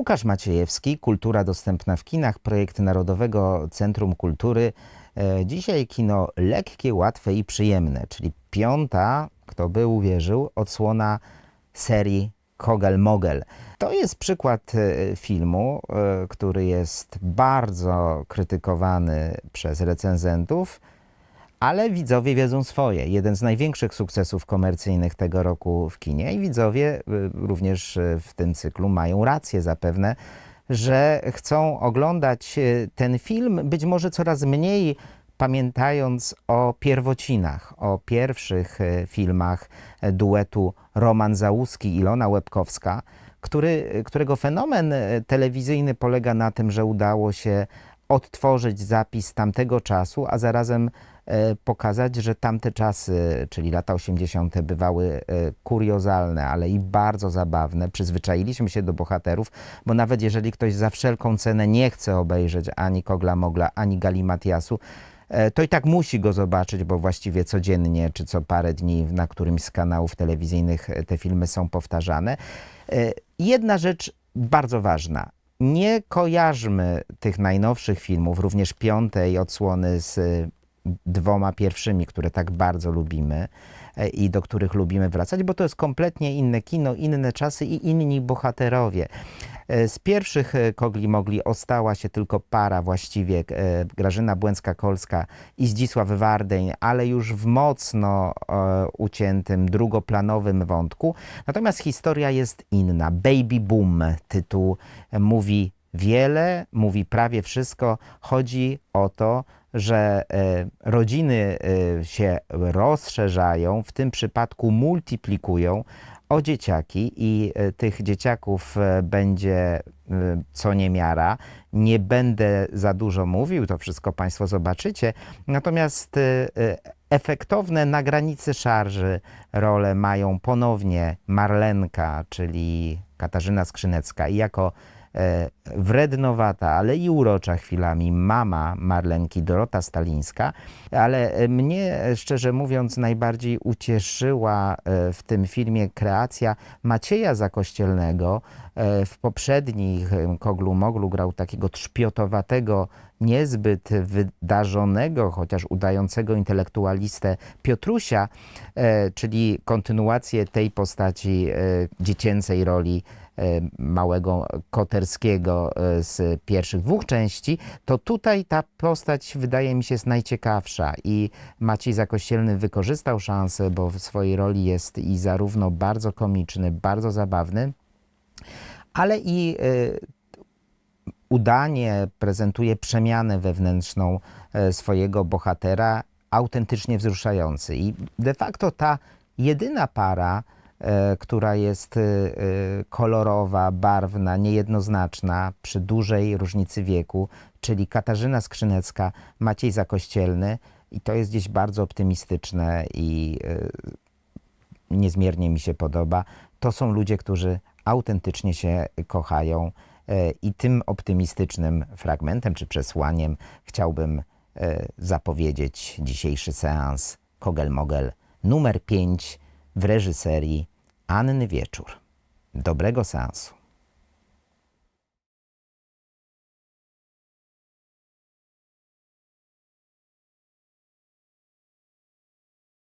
Łukasz Maciejewski, Kultura dostępna w kinach, projekt Narodowego Centrum Kultury. E, Dzisiaj kino lekkie, łatwe i przyjemne, czyli piąta, kto by uwierzył, odsłona serii Kogel Mogel. To jest przykład e, filmu, e, który jest bardzo krytykowany przez recenzentów, ale widzowie wiedzą swoje. Jeden z największych sukcesów komercyjnych tego roku w kinie i widzowie y, również y, w tym cyklu mają rację zapewne, że chcą oglądać y, ten film być może coraz mniej pamiętając o pierwocinach, o pierwszych filmach y, duetu Roman Załuski i Ilona Łebkowska, który, którego fenomen telewizyjny polega na tym, że udało się odtworzyć zapis tamtego czasu, a zarazem e, pokazać, że tamte czasy, czyli lata 80., bywały e, kuriozalne, ale i bardzo zabawne. Przyzwyczailiśmy się do bohaterów, bo nawet jeżeli ktoś za wszelką cenę nie chce obejrzeć ani Kogla Mogla, ani Gali Matiasu, e, to i tak musi go zobaczyć, bo właściwie codziennie czy co parę dni na którymś z kanałów telewizyjnych e, te filmy są powtarzane. E, Jedna rzecz bardzo ważna. Nie kojarzmy tych najnowszych filmów, również piątej odsłony z dwoma pierwszymi, które tak bardzo lubimy e, i do których lubimy wracać, bo to jest kompletnie inne kino, inne czasy i inni bohaterowie. E, Z pierwszych e, Kogli Mogli ostała się tylko para właściwie, Grażyna Błęcka-Kolska i Zdzisław Wardeń, ale już w mocno uciętym, drugoplanowym wątku. Natomiast historia jest inna. Baby Boom tytuł mówi wiele, mówi prawie wszystko. Chodzi o to, że e, rodziny e, się rozszerzają, w tym przypadku multiplikują o dzieciaki i e, tych dzieciaków będzie co niemiara. Nie będę za dużo mówił, to wszystko Państwo zobaczycie. Natomiast efektowne na granicy szarży role mają ponownie Marlenka, czyli Katarzyna Skrzynecka i jako wrednowata, ale i urocza chwilami mama Marlenki Dorota Stalińska, ale e, mnie e, szczerze mówiąc najbardziej ucieszyła e, w tym filmie kreacja Macieja Zakościelnego. E, W poprzednich Koglu Moglu grał takiego trzpiotowatego, niezbyt wydarzonego, chociaż udającego intelektualistę Piotrusia, e, czyli kontynuację tej postaci e, dziecięcej roli e, małego Koterskiego e, z pierwszych dwóch części, to tutaj ta postać wydaje mi się jest najciekawsza i Maciej Zakościelny wykorzystał szansę, bo w swojej roli jest i zarówno bardzo komiczny, bardzo zabawny, ale i e, udanie prezentuje przemianę wewnętrzną e, swojego bohatera, autentycznie wzruszający. I de facto ta jedyna para, e, która jest e, e, kolorowa, barwna, niejednoznaczna, przy dużej różnicy wieku, czyli Katarzyna Skrzynecka, Maciej Zakościelny, i to jest gdzieś bardzo optymistyczne i e, niezmiernie mi się podoba. To są ludzie, którzy autentycznie się kochają e, i tym optymistycznym fragmentem czy przesłaniem chciałbym e, zapowiedzieć dzisiejszy seans Kogel Mogel numer 5 w reżyserii Anny Wieczór. Dobrego seansu.